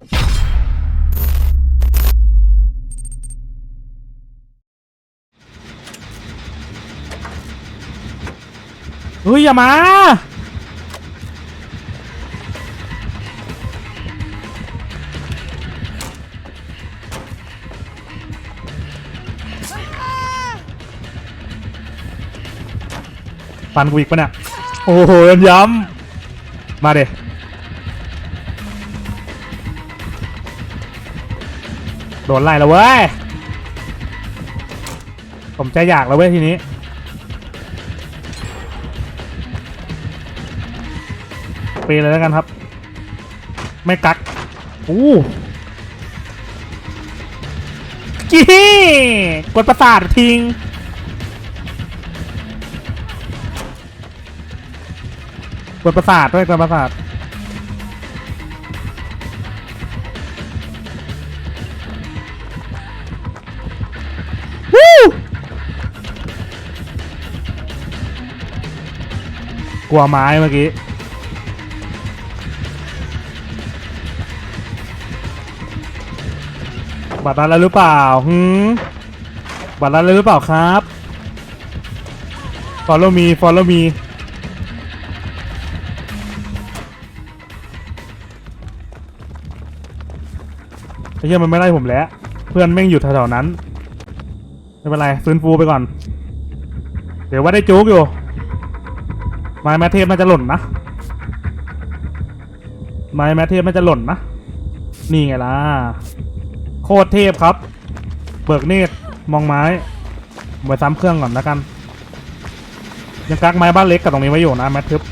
เฮ้ย อย่ามา ปันกูอีกปะเนี่ย โอ้โหย้ำมาเด โดนไล่แล้วเว้ย ผมใจอยากแล้วเว้ยทีนี้ไปเลยแล้วกันครับ ไม่กักอู้กี้กดประสาททิ้งกดประสาทด้วยกดประสาท กลัวไม้เมื่อกี้ บัตรนั้นแล้วหรือเปล่าหืมบัตรนั้นแล้วหรือเปล่าครับ follow me follow me ไอ้เหี้ยมันไม่ไล่ผมแล้ว เพื่อนแม่งอยู่แถวๆนั้น ไม่เป็นไร ฟื้นฟูไปก่อน เดี๋ยวว่าได้จุกอยู่ ไม้แมทเทพมันจะหล่นนะ ไม้แมทเทพมันจะหล่นนะ นี่ไงล่ะ โคตรเทพครับ เบิกเนตรมองไม้ไว้ซ้ำเครื่องก่อนแล้วกัน ยังกักไม้บ้านเล็กกับตรงนี้ไว้อยู่นะแมททึบ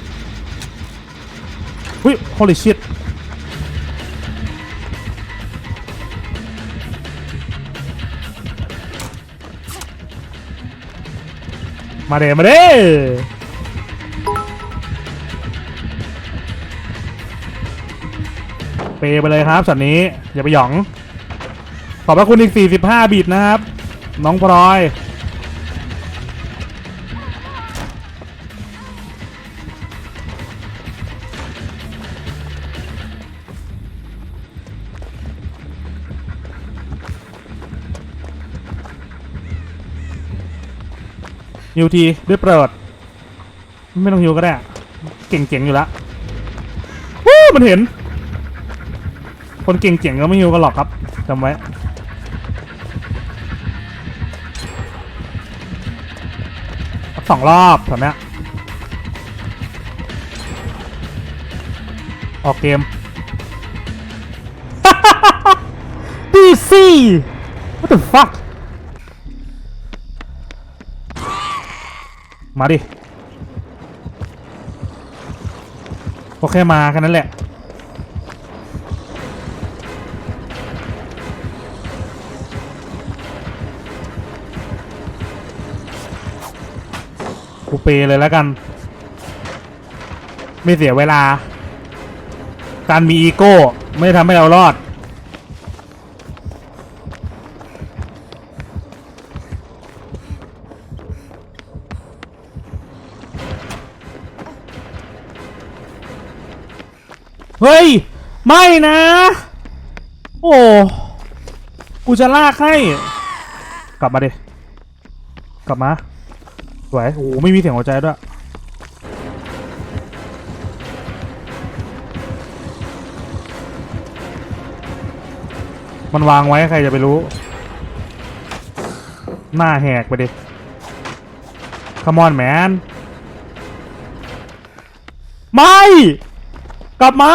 อุ้ย holy shit มาเดมาเด เปไปเลยครับสัตว์นี้อย่าไปหยอง ขอบพระคุณอีก 45 บิตนะครับ น้องพลอยฮิวทีด้วยเปิด ไม่ต้องฮิวก็ได้ เก่งๆอยู่แล้ววู้มันเห็น คนเก่งๆก็ไม่ฮิวกันหรอกครับจำไว้สองรอบแบบเนี้ยออกเกม DC What the fuck มาดิ โอเคมาแค่นั้นแหละ กูเปเลยแล้วกัน ไม่เสียเวลา การมีอีโก้ ไม่ทำให้เรารอด เฮ้ย ไม่นะ โอ้กูจะลากให้ กลับมาดิ กลับมา สวยโอ้ไม่มีเสียงหัวใจด้วยมันวางไว้ใครจะไปรู้ หน้าแหกไปดิ Come on man ไม่ กลับมา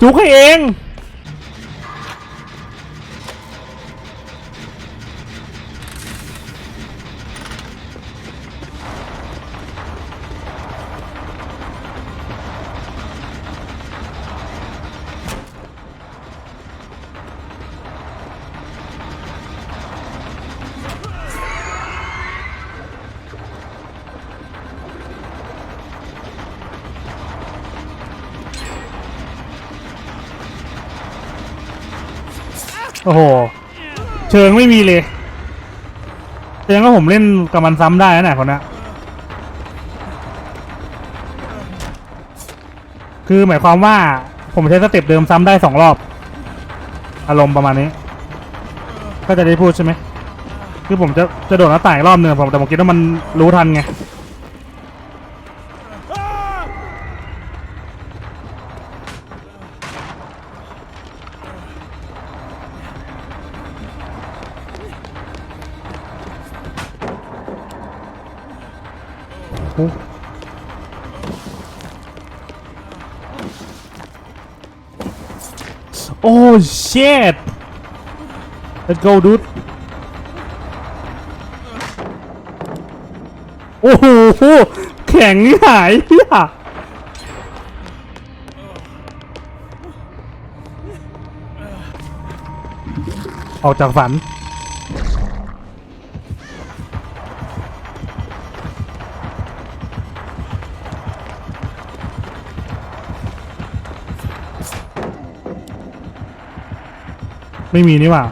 จุกให้เอง โอ้โห เชิงไม่มีเลยแสดงว่าผมเล่นกับมันซ้ำได้นะเนี่ยคนนี้คือหมายความว่าผมใช้สเต็ปเดิมซ้ำได้สองรอบ อารมณ์ประมาณนี้ ก็จะได้พูดใช่ไหม คือผมจะจะโดดหน้าต่างอีกรอบหนึ่งผมแต่ผมคิดว่ามันรู้ทันไง โอ้ shit let's go dude โอ้โหแข็งหายเหี้ยออกจากฝัน ไม่มีนี่หว่า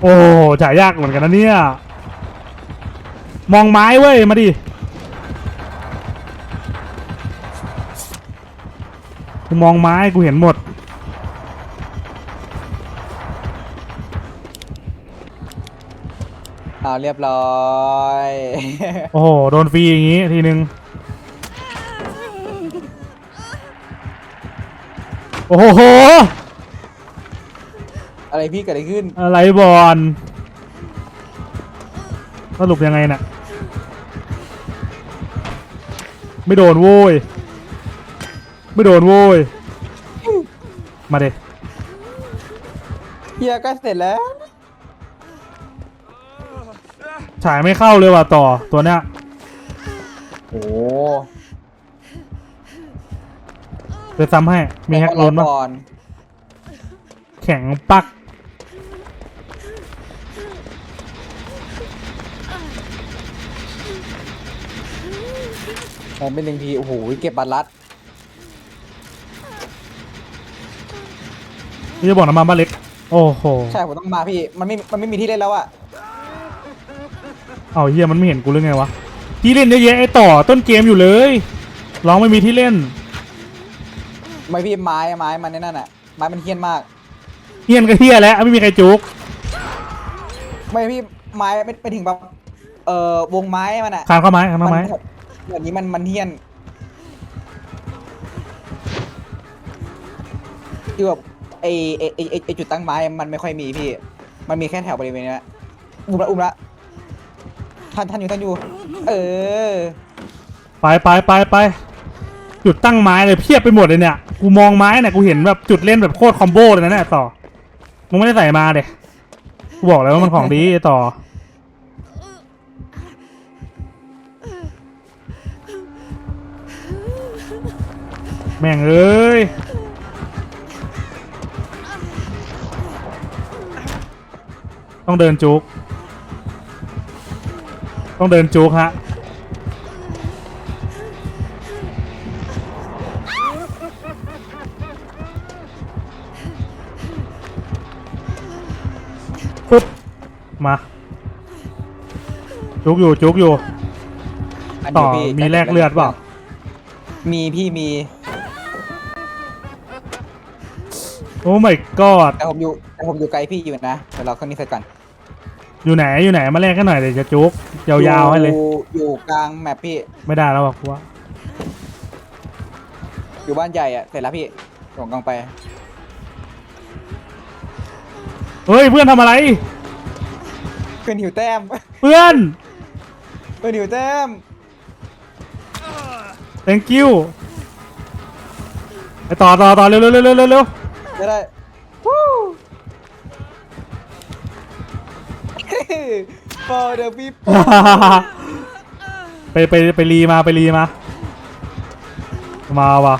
โอ้จ่ายยากเหมือนกันนะเนี่ย มองไม้เว้ย มาดิ กูมองไม้กูเห็นหมดอ่าเรียบร้อย โอ้โห โดนฟรีอย่างงี้ทีนึง โอ้โห อะไรพี่เกิดอะไรขึ้น อะไรบอลสรุปยังไงน่ะ ไม่โดนโว้ย ไม่โดนโว้ย มาเด็เฮียก็เสร็จแล้ว ฉายไม่เข้าเลยว่ะต่อตัวเนี้ย โอ้ไปซ้ำให้ มีแฮกโลนปะก่อนแข็งปัก ผมเป็นหนึ่งที โอ้โห เก็บบัตรลัด นี่จะบอกน้ำมันบ้านเล็ก โอ้โห ใช่ผมต้องมาพี่ มันไม่มันไม่มีที่เล่นแล้วอะเอาเฮียมันไม่เห็นกูหรือไงวะ ที่เล่นเยอะแยะไอต่อต้นเกมอยู่เลยร้องไม่มีที่เล่น ไม่พี่ไม้ไม้มันในนั่นอะไม้มันเฮี้ยนมาก เฮียนก็เฮียแล้วไม่มีใครจุก ไม่พี่ไม้ไม่ไปถึงแบบเอ่อวงไม้มันอะคานเข้าไม้คานเข้าไม้นแบบนี้มันมันเฮี้ยนคือแบบ ไอไอไอไอ้ไอจุดตั้งไม้มันไม่ค่อยมีพี่ มันมีแค่แถวบริเวณนี้ยอุ้มละอุ้มละท่านท่านอยู่ท่านอยู่ เออ ไปไปไปไปจุดตั้งไม้เลยเพียบไปหมดเลยเนี่ยกูมองไม้เนี่ยกูเห็นแบบจุดเล่นแบบโคตรคอมโบเลยนะเนี่ยต่อมึงไม่ได้ใส่มาเด็กูบอกแล้วว่ามันของดีไอ้ต่อ แม่งเอ้ย ต้องเดินจุก ต้องเดินจุกฮะ ปุ๊บ มา จุกอยู่จุกอยู่อันต่อนี้พี่มีแลกเลือดเปล่า มีพี่มี โอ้ my god แต่ผมอยู่แต่ ผมอยู่ไกลพี่อยู่นะเดี๋ยวเราเครื่องนี้เสร็จก่อนอยู่ไหนอยู่ไหนมาแลกกันหน่อยเดี๋ยวจะจุกยาวๆให้เลย ออยู่กลางแมปพี่ไม่ได้แล้วว่ะกูว่าอยู่บ้านใหญ่อะเสร็จแล้วพี่ส่งกลางไปเฮ้ยเพื่อนทำอะไร เพื่อนหิวแต้ม เพื่อน เพื่อนหิวแต้ม thank you ไปต่อต่อต่อเร็วเร็วเร็วเร็วเร็วเร็วจะได้ for the people ไปไปไปรีมาไปรีมา มาว่ะ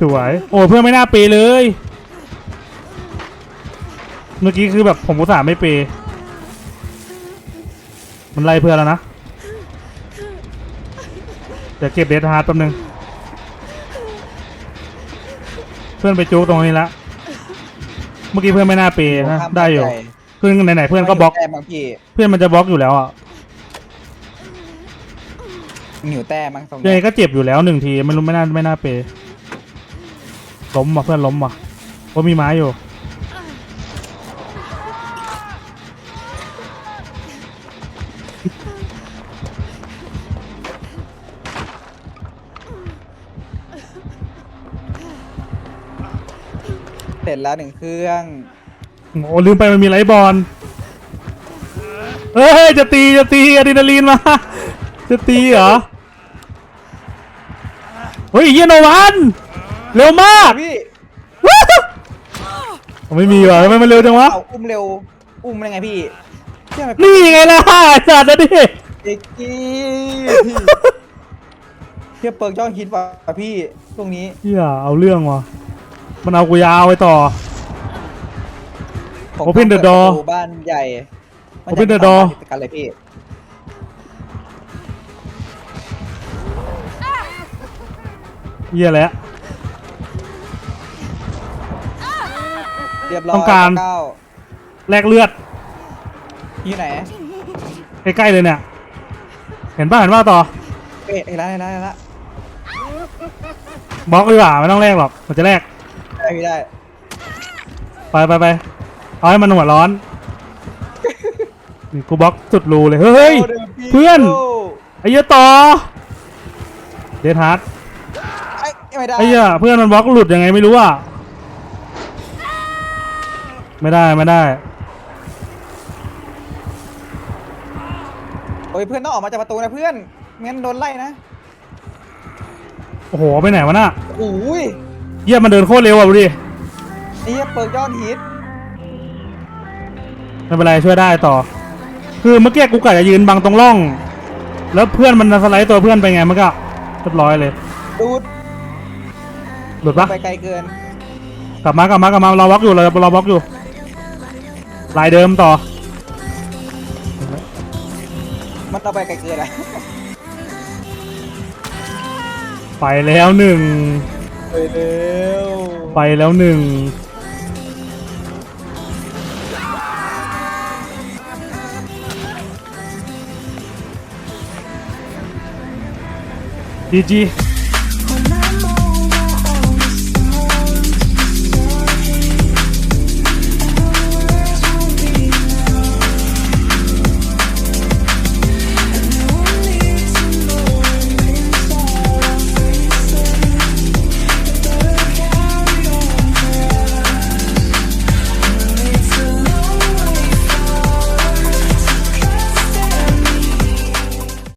สวย โอ้เพื่อนไม่น่าเปย์เลย เมื่อกี้คือแบบผมอุตส่าห์ไม่เป มันไล่เพื่อนแล้วนะ เดี๋ยวเก็บเดทฮาร์ดแป๊บนึง เพื่อนไปจู๊ตรงนี้ละ เมื่อกี้เพื่อนไม่น่าเปย์นะข้ามได้อยู่ใจเพื่อนไหนๆเพื่อนก็บล็อกแต้มบางพี่เพื่อนมันจะบล็อกอยู่แล้วอะหิวแต้มบางตรงยังไงก็เจ็บอยู่แล้วหนึ่งทีไม่รู้ไม่น่าไม่น่าเปย์ล้มว่ะเพื่อนล้มว่ะเพราะมีไม้อยู่ ร็จแล้วหนึ่งเครื่อง โอ้ลืมไปมันมีไลท์บอลเฮ้ยจะตีจะตีอะดรีนาลีนมา จะตีเหรอ เฮ้ยเฮียโนวันเร็วมากพี่ไม่มีว่ะทำไมมันเร็วจังวะ เอาอุ้มเร็ว อุ้มได้ไงพี่เชื่อไหมนี่ไงล่ะจัดนะดิเด็กกี้เทียบเปิร์กจ้องฮิตว่ะพี่ตรงนี้เฮียเอาเรื่องว่ะ มันเอากูยาวไปต่อ ผม Open the ต้องเปิ door ประตูบ้านใหญ่มันจะ Open the มี door ติดกันเลยพี่เฮียแหละเรียบร้อยต้องการ เก้าแลกเลือดอยู่ไหนใกล้ๆเลยเนี่ย เห็นป่ะเห็นป่ะต่อเอ๊ะไอ้ร้านไอ้ร้านไอ้ร้านบล็อกดีกว่าไม่ต้องแลกหรอกมันจะแลกได้ พี่ได้ไปไปไปเอาให้มันหัวร้อนนี่กูบล็อกสุดรูเลย เฮ้ยโดี๋ยวพี่เพื่อนโไอ้เหี้ยต่อ เดทฮาร์ดไอ้ไม่ได้ไอ้เหี้ยเพื่อนมันบล็อกหลุดยังไงไม่รู้อะ ไม่ได้ไม่ได้ โอ้ยเพื่อนต้องออกมาจากประตูนะเพื่อนไม่งั้นโดนไล่นะ โอ้โห ไปไหนวะน่ะโอ้ย เหี้ยมันเดินโคตรเร็วอะดูดิไอ้เหี้ยเปิร์กยอดฮิตไม่เป็นไรช่วยได้ต่อ คือเมื่อกี้กูกะจะยืนบังตรงร่อง แล้วเพื่อนมันสไลด์ตัวเพื่อนไปไงมันก็เรียบร้อยเลยดูดหลุดปะไปไกลเกินกลับมากลับมากลับมาเราบล็อกอยู่เราเราบล็อกอยู่ลายเดิมต่อ มันเอาไปไกลเกินอะไปแล้วหนึ่ง ไปแล้วไปแล้วหนึ่งจีจี